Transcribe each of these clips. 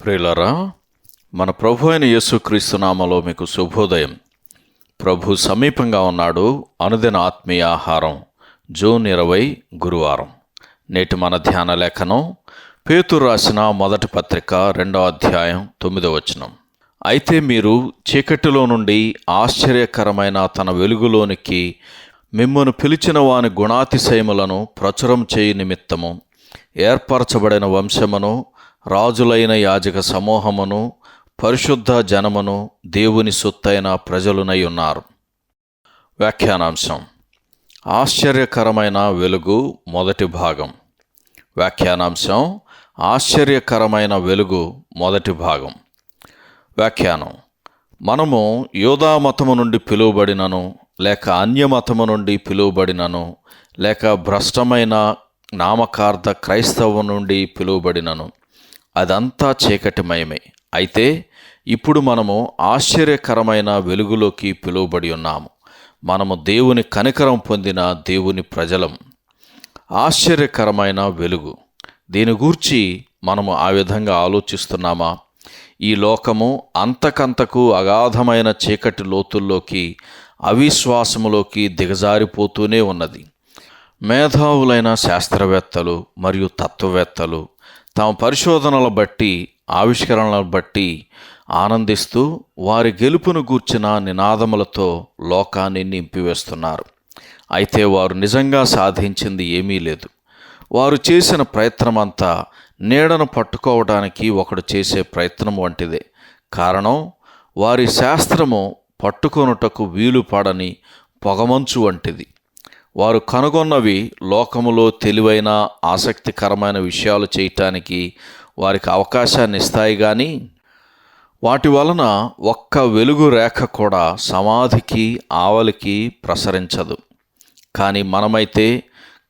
ప్రియులరా మన ప్రభు అయిన యేసుక్రీస్తు నామలో మీకు శుభోదయం. ప్రభు సమీపంగా ఉన్నాడు అనుదిన ఆత్మీయ ఆహారం జూన్ ఇరవై గురువారం. నేటి మన ధ్యాన లేఖనం పేతురు రాసిన మొదటి పత్రిక రెండో అధ్యాయం తొమ్మిదో వచనం. అయితే మీరు చీకటిలో నుండి ఆశ్చర్యకరమైన తన వెలుగులోనికి మిమ్మను పిలిచిన వాని గుణాతిశయములను ప్రచురం చేయి నిమిత్తము ఏర్పరచబడిన వంశమును రాజులైన యాజక సమూహమును పరిశుద్ధ జనమును దేవుని సొత్తైన ప్రజలునై ఉన్నారు. వ్యాఖ్యానాంశం. ఆశ్చర్యకరమైన వెలుగు మొదటి భాగం. వ్యాఖ్యానాంశం. ఆశ్చర్యకరమైన వెలుగు మొదటి భాగం. వ్యాఖ్యానం. మనము యోధా మతము నుండి పిలువబడినను లేక అన్యమతము నుండి పిలువబడినను లేక భ్రష్టమైన నామకార్థ క్రైస్తవం నుండి పిలువబడినను. అదంతా చీకటిమయమే. అయితే ఇప్పుడు మనము ఆశ్చర్యకరమైన వెలుగులోకి పిలువబడి ఉన్నాము. మనము దేవుని కనికరం పొందిన దేవుని ప్రజలం. ఆశ్చర్యకరమైన వెలుగు. దీని గూర్చి మనము ఆ విధంగా ఆలోచిస్తున్నామా? ఈ లోకము అంతకంతకు అగాధమైన చీకటి లోతుల్లోకి అవిశ్వాసములోకి దిగజారిపోతూనే ఉన్నది. మేధావులైన శాస్త్రవేత్తలు మరియు తత్వవేత్తలు తమ పరిశోధనల బట్టి ఆవిష్కరణలను బట్టి ఆనందిస్తూ వారి గెలుపును గూర్చిన నినాదములతో లోకాన్ని నింపివేస్తున్నారు. అయితే వారు నిజంగా సాధించింది ఏమీ లేదు. వారు చేసిన ప్రయత్నమంతా నీడను పట్టుకోవడానికి ఒకడు చేసే ప్రయత్నం వంటిదే. కారణం వారి శాస్త్రము పట్టుకొనుటకు వీలుపడని పొగమంచు వంటిది. వారు కనుగొన్నవి లోకములో తెలివైన ఆసక్తికరమైన విషయాలు చేయటానికి వారికి అవకాశాన్ని ఇస్తాయి కానీ వాటి వలన ఒక్క వెలుగు రేఖ కూడా సమాధికి ఆవలికి ప్రసరించదు. కానీ మనమైతే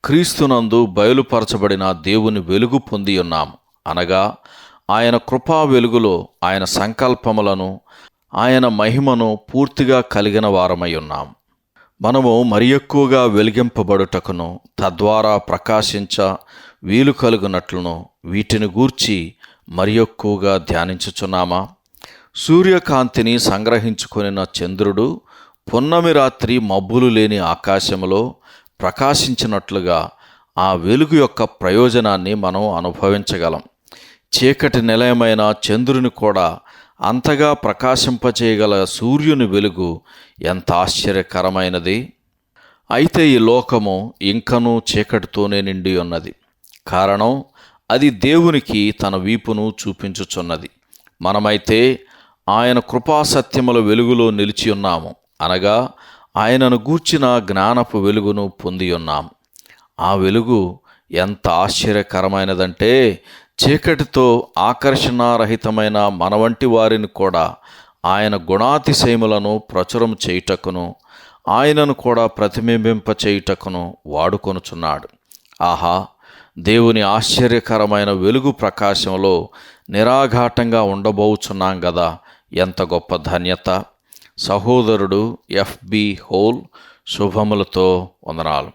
క్రీస్తునందు బయలుపరచబడిన దేవుని వెలుగు పొంది ఉన్నాం. అనగా ఆయన కృపా వెలుగులో ఆయన సంకల్పములను ఆయన మహిమను పూర్తిగా కలిగిన వారమై ఉన్నాం. మనము మరి ఎక్కువగా వెలిగింపబడుటకును తద్వారా ప్రకాశించ వీలు కలుగునట్లును వీటిని గూర్చి మరి ఎక్కువగా ధ్యానించుచున్నామా? సూర్యకాంతిని సంగ్రహించుకునిన చంద్రుడు పున్నమి రాత్రి మబ్బులు లేని ఆకాశంలో ప్రకాశించినట్లుగా ఆ వెలుగు యొక్క ప్రయోజనాన్ని మనం అనుభవించగలం. చీకటి నిలయమైన చంద్రుని కూడా అంతగా ప్రకాశింపచేయగల సూర్యుని వెలుగు ఎంత ఆశ్చర్యకరమైనది. అయితే ఈ లోకము ఇంకనూ చీకటితోనే నిండి ఉన్నది. కారణం అది దేవునికి తన వీపును చూపించుచున్నది. మనమైతే ఆయన కృపాసత్యముల వెలుగులో నిలిచి ఉన్నాము. అనగా ఆయనను గూర్చిన జ్ఞానపు వెలుగును పొంది ఉన్నాం ఆ వెలుగు ఎంత ఆశ్చర్యకరమైనదంటే చీకటితో ఆకర్షణారహితమైన మన వంటి వారిని కూడా ఆయన గుణాతిశయములను ప్రచురం చేయుటకును ఆయనను కూడా ప్రతిబింబింప చేయుటకును వాడుకొనుచున్నాడు. ఆహా దేవుని ఆశ్చర్యకరమైన వెలుగు ప్రకాశంలో నిరాఘాటంగా ఉండబోచున్నాం కదా ఎంత గొప్ప ధన్యత! సహోదరుడు ఎఫ్బి హోల్ శుభములతో వందనాలు.